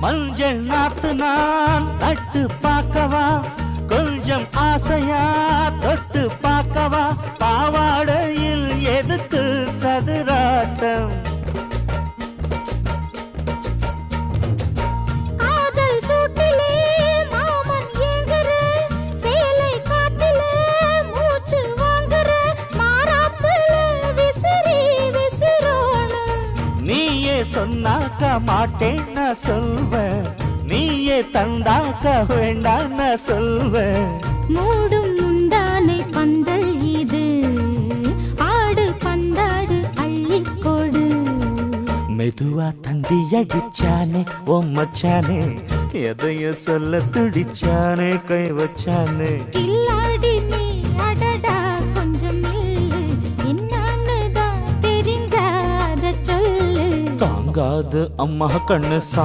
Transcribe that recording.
மஞ்சள் நாத்து நான் நட்டு பார்க்கவா? கொஞ்சம் ஆசையா? தொட்டு பார்க்கவா? பாவாடையில் எதுக்கு சதுராட்டம். நீயே சொன்னாக்க மாட்டேன் நான் சொல்வேன் நீயே தந்தாக்க வேண்டாம் நான் சொல்வேன் மூடும் முந்தானை பந்தல் இது. ஆடு பந்தாடு அள்ளிக்கொடு. மெதுவா தண்டி அடிச்சானே ஓ மச்சானே. எதைய சொல்ல துடிச்சானே கை வச்சானே. கில்லாடி தாங்காது அம்மா கண்ணு சா